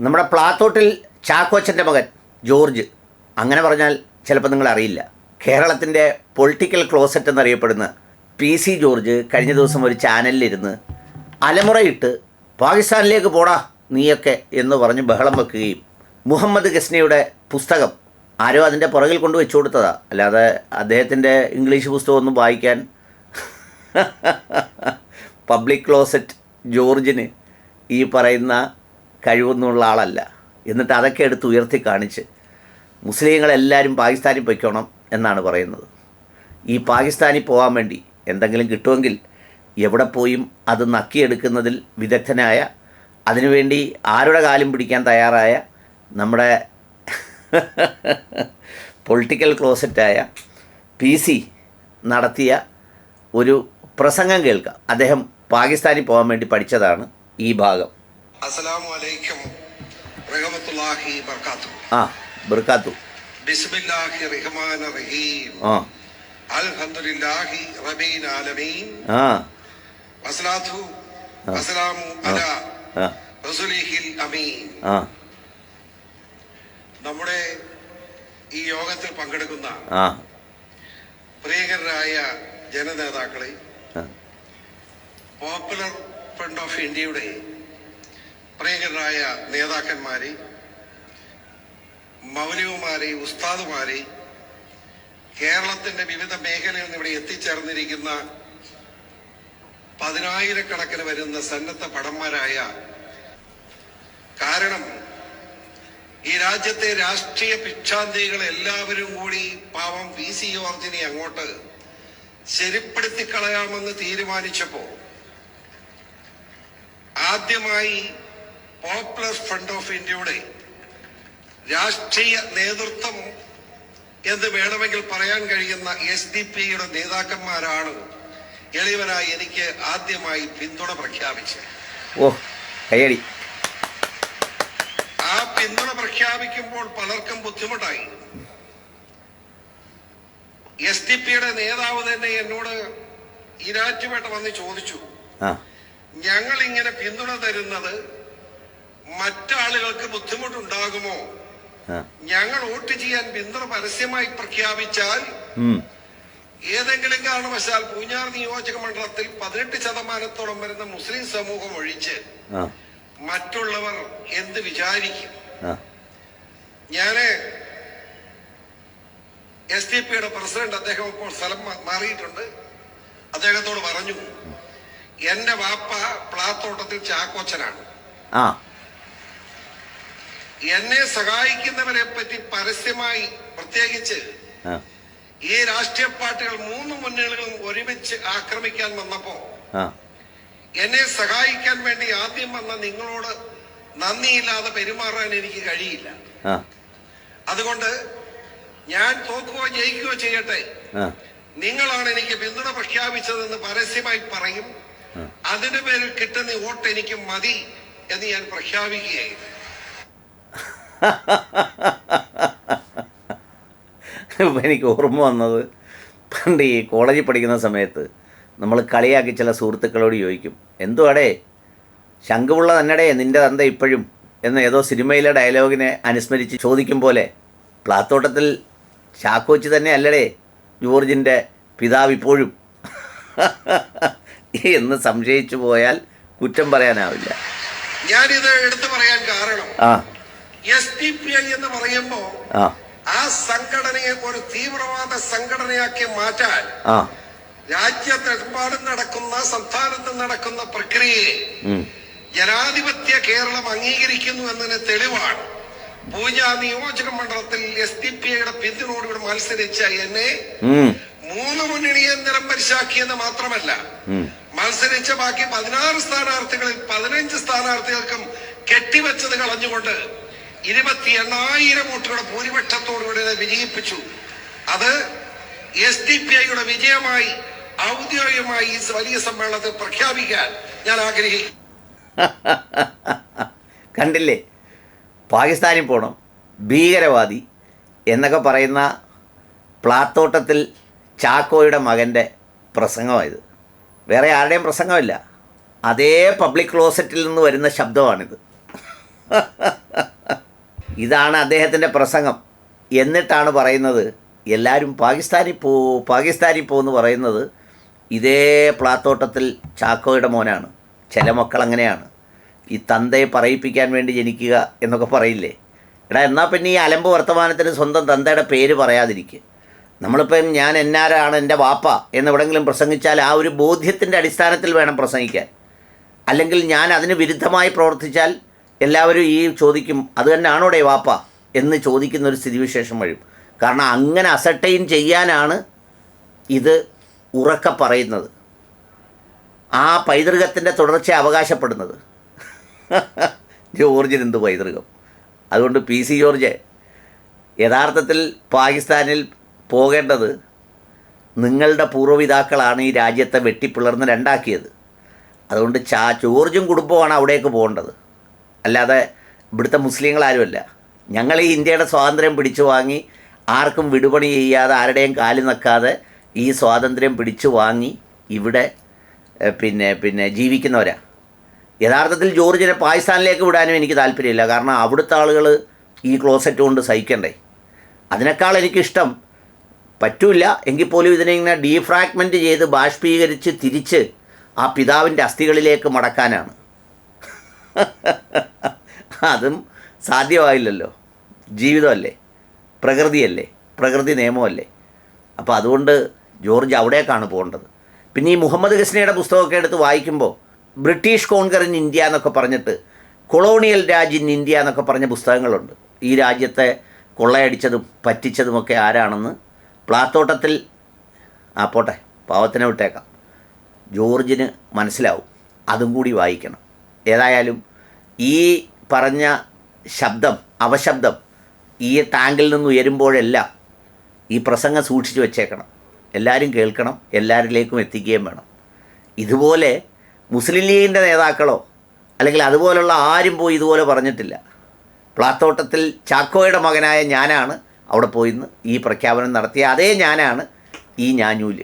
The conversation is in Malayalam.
നമ്മുടെ പ്ലാത്തോട്ടിൽ ചാക്കോച്ചന്റെ മകൻ ജോർജ് അങ്ങനെ പറഞ്ഞാൽ ചിലപ്പോൾ നിങ്ങൾ അറിയില്ല കേരളത്തിന്റെ പൊളിറ്റിക്കൽ ക്ലോസറ്റ് എന്നറിയപ്പെടുന്ന പി സി ജോർജ് കഴിഞ്ഞ ദിവസം ഒരു ചാനലിലിരുന്ന് അലമുറയിട്ട് പാകിസ്ഥാനിലേക്ക് പോടാ നീയൊക്കെ എന്ന് പറഞ്ഞ് ബഹളം വെക്കുകയും മുഹമ്മദ് ഗസ്നയുടെ പുസ്തകം ആരോ അതിന്റെ പുറകിൽ കൊണ്ട് വെച്ചു കൊടുത്തതാ. അല്ലാതെ അദ്ദേഹത്തിന്റെ ഇംഗ്ലീഷ് പുസ്തകമൊന്നും വായിക്കാൻ പബ്ലിക് ക്ലോസറ്റ് ജോർജിന് ഈ പറയുന്ന കഴിവൊന്നുമുള്ള ആളല്ല. എന്നിട്ട് അതൊക്കെ എടുത്ത് ഉയർത്തി കാണിച്ച് മുസ്ലിങ്ങളെല്ലാവരും പാകിസ്ഥാനിൽ പൊയ്ക്കോണം എന്നാണ് പറയുന്നത്. ഈ പാകിസ്ഥാനിൽ പോകാൻ വേണ്ടി എന്തെങ്കിലും കിട്ടുമെങ്കിൽ എവിടെ പോയും അത് നക്കിയെടുക്കുന്നതിൽ വിദഗ്ധനായ അതിനുവേണ്ടി ആരുടെ കാലും പിടിക്കാൻ തയ്യാറായ നമ്മുടെ പൊളിറ്റിക്കൽ ക്ലോസറ്റായ പി സി നടത്തിയ ഒരു പ്രസംഗം കേൾക്കാം. അദ്ദേഹം പാകിസ്ഥാനിൽ പോകാൻ വേണ്ടി പഠിച്ചതാണ് ഈ ഭാഗം. അസ്സലാമു അലൈക്കും റഹമത്തുള്ളാഹി ബർക്കാത്തു ആ ബർക്കാത്തു. ബിസ്മില്ലാഹി റഹ്മാൻ റഹീം ആ. അൽഹംദുലില്ലാഹി റബീൽ ആലമീൻ. ആ. വസ്സലാത്തു വസ്സലാമു അലാ റസൂലിഹിൽ അമീൻ. ആ. നമ്മുടെ ഈ യോഗത്തിൽ പങ്കെടുക്കുന്ന ആ. പ്രിയങ്കരായ ജനനേതാക്കളെ പോപ്പുലർ ഫ്രണ്ട് ഓഫ് ഇന്ത്യയുടെ പ്രിയങ്കരായ നേതാക്കന്മാരെ മൗലികമാരെ ഉസ്താദുമാരെ കേരളത്തിന്റെ വിവിധ മേഖലയിൽ നിന്ന് ഇവിടെ എത്തിച്ചേർന്നിരിക്കുന്ന പതിനായിരക്കണക്കിന് വരുന്ന സന്നദ്ധ ഭടന്മാരായ കാരണം ഈ രാജ്യത്തെ രാഷ്ട്രീയ ഭിക്ഷാന്തികൾ എല്ലാവരും കൂടി പാവം പി സി ജോർജിനെ അങ്ങോട്ട് ശരിപ്പെടുത്തി കളയാമെന്ന് തീരുമാനിച്ചപ്പോ ആദ്യമായി പോപ്പുലർ ഫ്രണ്ട് ഓഫ് ഇന്ത്യയുടെ രാഷ്ട്രീയ നേതൃത്വം എന്ന് വേണമെങ്കിൽ പറയാൻ കഴിയുന്ന എസ് ഡി പിയുടെ നേതാക്കന്മാരാണ് എളിവനായി എനിക്ക് ആദ്യമായി പിന്തുണ പ്രഖ്യാപിച്ചത്. ഓ കയ്യടി. ആ പിന്തുണ പ്രഖ്യാപിക്കുമ്പോൾ പലർക്കും ബുദ്ധിമുട്ടായി. എസ് ഡി പിയുടെ നേതാവ് തന്നെ എന്നോട് ഇരാറ്റുപേട്ട വന്ന് ചോദിച്ചു. ഞങ്ങൾ ഇങ്ങനെ പിന്തുണ തരുന്നത് മറ്റാളുകൾക്ക് ബുദ്ധിമുട്ടുണ്ടാകുമോ? ഞങ്ങൾ വോട്ട് ചെയ്യാൻ പിന്തുണ പരസ്യമായി പ്രഖ്യാപിച്ചാൽ ഏതെങ്കിലും കാരണവശാൽ പൂഞ്ഞാർ നിയോജക മണ്ഡലത്തിൽ പതിനെട്ട് ശതമാനത്തോളം വരുന്ന മുസ്ലിം സമൂഹം ഒഴിച്ച് മറ്റുള്ളവർ എന്ത് വിചാരിക്കും? ഞാൻ എസ് ഡി പിയുടെ പ്രസിഡന്റ് അദ്ദേഹം ഇപ്പോൾ സ്ഥലം മാറിയിട്ടുണ്ട്. അദ്ദേഹത്തോട് പറഞ്ഞു എന്റെ വാപ്പ പ്ലാത്തോട്ടത്തിൽ ചാക്കോച്ചനാണ്. ആ. എന്നെ സഹായിക്കുന്നവരെ പറ്റി പരസ്യമായി പ്രത്യേകിച്ച് ഈ രാഷ്ട്രീയ പാർട്ടികൾ മൂന്ന് മുന്നണികളും ഒരുമിച്ച് ആക്രമിക്കാൻ വന്നപ്പോ എന്നെ സഹായിക്കാൻ വേണ്ടി ആദ്യം വന്ന നിങ്ങളോട് നന്ദിയില്ലാതെ പെരുമാറാൻ എനിക്ക് കഴിയില്ല. അതുകൊണ്ട് ഞാൻ തോക്കുകയോ ജയിക്കുകയോ ചെയ്യട്ടെ. നിങ്ങളാണ് എനിക്ക് പിന്തുണ പ്രഖ്യാപിച്ചതെന്ന് പരസ്യമായി പറയും. അതിന്റെ പേരിൽ കിട്ടുന്ന വോട്ട് എനിക്ക് മതി എന്ന് ഞാൻ പ്രഖ്യാപിക്കുകയായിരുന്നു. എനിക്ക് ഓർമ്മ വന്നത് പണ്ട് ഈ കോളേജിൽ പഠിക്കുന്ന സമയത്ത് നമ്മൾ കളിയാക്കി ചില സുഹൃത്തുക്കളോട് ചോദിക്കും എന്തുവാടേ? ശംഖുള്ള തന്നെടേ നിന്റെ തന്ത ഇപ്പോഴും? എന്ന ഏതോ സിനിമയിലെ ഡയലോഗിനെ അനുസ്മരിച്ച് ചോദിക്കും പോലെ പ്ലാത്തോട്ടത്തിൽ ചാക്കോച്ചി തന്നെ അല്ലടേ ജോർജിന്റെ പിതാവ് ഇപ്പോഴും? എന്ന് സംശയിച്ചു പോയാൽ കുറ്റം പറയാനാവില്ല. ഞാനിത് എടുത്തു പറയാൻ കാരണം ആ. എസ് ഡി പി ഐ എന്ന് പറയുമ്പോ ആ. സംഘടനയെ ഒരു തീവ്രവാദ സംഘടനയാക്കി മാറ്റാൻ രാജ്യത്തെമ്പാടും നടക്കുന്ന സംസ്ഥാനത്ത് നടക്കുന്ന പ്രക്രിയയെ ജനാധിപത്യ കേരളം അംഗീകരിക്കുന്നു എന്നതിന് തെളിവാണ്. പൂജ നിയോജക മണ്ഡലത്തിൽ എസ് ഡി പി ഐയുടെ പിന്തുണയോടുകൂടി മത്സരിച്ച എന്നെ മൂന്ന് മുന്നണിയെ നിലംപരിശാക്കിയെന്ന് മാത്രമല്ല മത്സരിച്ച ബാക്കി പതിനാറ് സ്ഥാനാർത്ഥികളിൽ പതിനഞ്ച് സ്ഥാനാർത്ഥികൾക്കും കെട്ടിവെച്ചത് കളഞ്ഞുകൊണ്ട് ഇരുപത്തി എണ്ണായിരം വോട്ടുകളുടെ ഭൂരിപക്ഷത്തോടുകൂടി വിജയിപ്പിച്ചു. അത് എസ് ഡി പി ഐയുടെ വിജയമായി ഔദ്യോഗികമായി ഈ വലിയ സമ്മേളനത്തെ പ്രഖ്യാപിക്കാൻ ഞാൻ ആഗ്രഹിക്കുന്നു. കണ്ടില്ലേ? പാകിസ്ഥാനിൽ പോകണം ഭീകരവാദി എന്നൊക്കെ പറയുന്ന പ്ലാത്തോട്ടത്തിൽ ചാക്കോയുടെ മകന്റെ പ്രസംഗമായത്. വേറെ ആരുടെയും പ്രസംഗമില്ല. അതേ പബ്ലിക് ക്ലോസറ്റിൽ നിന്ന് വരുന്ന ശബ്ദമാണിത്. ഇതാണ് അദ്ദേഹത്തിന്റെ പ്രസംഗം. എന്നിട്ടാണ് പറയുന്നത് എല്ലാവരും പാകിസ്ഥാനിൽ പോ പാകിസ്ഥാനിൽ പോകുമെന്ന് പറയുന്നത് ഇതേ പ്ലാത്തോട്ടത്തിൽ ചാക്കോയുടെ മോനാണ്. ചില മക്കൾ അങ്ങനെയാണ്. ഈ തന്തയെ പറയിപ്പിക്കാൻ വേണ്ടി ജനിക്കുക എന്നൊക്കെ പറയില്ലേ? എടാ എന്നാൽ പിന്നെ ഈ അലമ്പ് വർത്തമാനത്തിന് സ്വന്തം തന്തയുടെ പേര് പറയാതിരിക്കുക നമ്മളിപ്പം ഞാൻ എന്നാരാണ് എന്റെ വാപ്പ എന്നെവിടെങ്കിലും പ്രസംഗിച്ചാൽ ആ ഒരു ബോധ്യത്തിന്റെ അടിസ്ഥാനത്തിൽ വേണം പ്രസംഗിക്കാൻ. അല്ലെങ്കിൽ ഞാൻ അതിന് വിരുദ്ധമായി പ്രവർത്തിച്ചാൽ എല്ലാവരും ഈ ചോദിക്കും അത് തന്നെയാണോടെ വാപ്പ? എന്ന് ചോദിക്കുന്ന ഒരു സ്ഥിതിവിശേഷം വരും. കാരണം അങ്ങനെ അസർട്ടൈൻ ചെയ്യാനാണ് ഇത് ഉറക്ക പറയുന്നത്. ആ പൈതൃകത്തിന്റെ തുടർച്ച അവകാശപ്പെടുന്നത്. ജോർജിന് എന്ത് പൈതൃകം? അതുകൊണ്ട് പി സി ജോർജ് യഥാർത്ഥത്തിൽ പാകിസ്ഥാനിൽ പോകേണ്ടത് നിങ്ങളുടെ പൂർവപിതാക്കളാണ് ഈ രാജ്യത്തെ വെട്ടിപ്പിളർന്ന് രണ്ടാക്കിയത്. അതുകൊണ്ട് ചാ ജോർജും കുടുംബമാണ് അവിടേക്ക് പോകേണ്ടത്. അല്ലാതെ ഇവിടുത്തെ മുസ്ലിങ്ങളാരുമല്ല. ഞങ്ങൾ ഈ ഇന്ത്യയുടെ സ്വാതന്ത്ര്യം പിടിച്ചു വാങ്ങി ആർക്കും വിടുപണി ചെയ്യാതെ ആരുടെയും കാലിൽ നക്കാതെ ഈ സ്വാതന്ത്ര്യം പിടിച്ചു വാങ്ങി ഇവിടെ പിന്നെ പിന്നെ ജീവിക്കുന്നവരാ. യഥാർത്ഥത്തിൽ ജോർജിനെ പാകിസ്ഥാനിലേക്ക് വിടാനും എനിക്ക് താല്പര്യമില്ല. കാരണം അവിടുത്തെ ആളുകൾ ഈ ക്ലോസറ്റ് കൊണ്ട് സഹിക്കണ്ടേ. അതിനേക്കാൾ എനിക്കിഷ്ടം പറ്റൂല എങ്കിൽ പോലും ഇതിനെ ഇങ്ങനെ ഡീഫ്രാഗ്മെന്റ് ചെയ്ത് ബാഷ്പീകരിച്ച് തിരിച്ച് ആ പിതാവിന്റെ അസ്ഥികളിലേക്ക് മടക്കാനാണ്. അതും സാധ്യമായില്ലല്ലോ. ജീവിതമല്ലേ? പ്രകൃതിയല്ലേ? പ്രകൃതി നിയമമല്ലേ? അപ്പോൾ അതുകൊണ്ട് ജോർജ് അവിടേക്കാണ് പോകേണ്ടത്. പിന്നെ ഈ മുഹമ്മദ് ഗസ്നയുടെ പുസ്തകമൊക്കെ എടുത്ത് വായിക്കുമ്പോൾ ബ്രിട്ടീഷ് കോൺകർ ഇന്ത്യ എന്നൊക്കെ പറഞ്ഞിട്ട് കൊളോണിയൽ രാജ് ഇൻ ഇന്ത്യ എന്നൊക്കെ പറഞ്ഞ പുസ്തകങ്ങളുണ്ട്. ഈ രാജ്യത്തെ കൊള്ളയടിച്ചതും പറ്റിച്ചതുമൊക്കെ ആരാണെന്ന് പ്ലാത്തോട്ടത്തിൽ ആ പോട്ടെ പാവത്തിനെ വിട്ടേക്കാം. ജോർജിന് മനസ്സിലാവും. അതും കൂടി വായിക്കണം. ഏതായാലും ഈ പറഞ്ഞ ശബ്ദം അവശബ്ദം ഈ ടാങ്കിൽ നിന്ന് ഉയരുമ്പോഴെല്ലാം ഈ പ്രസംഗം സൂക്ഷിച്ചു വെച്ചേക്കണം. എല്ലാവരും കേൾക്കണം എല്ലാവരിലേക്കും എത്തിക്കുകയും വേണം. ഇതുപോലെ മുസ്ലിം ലീഗിന്റെ നേതാക്കളോ അല്ലെങ്കിൽ അതുപോലുള്ള ആരും പോയി ഇതുപോലെ പറഞ്ഞിട്ടില്ല. പ്ലാത്തോട്ടത്തിൽ ചാക്കോയുടെ മകനായ ഞാനാണ് അവിടെ പോയിന്ന് ഈ പ്രഖ്യാപനം നടത്തിയ അതേ ഞാനാണ് ഈ ഞാഞ്ഞൂൽ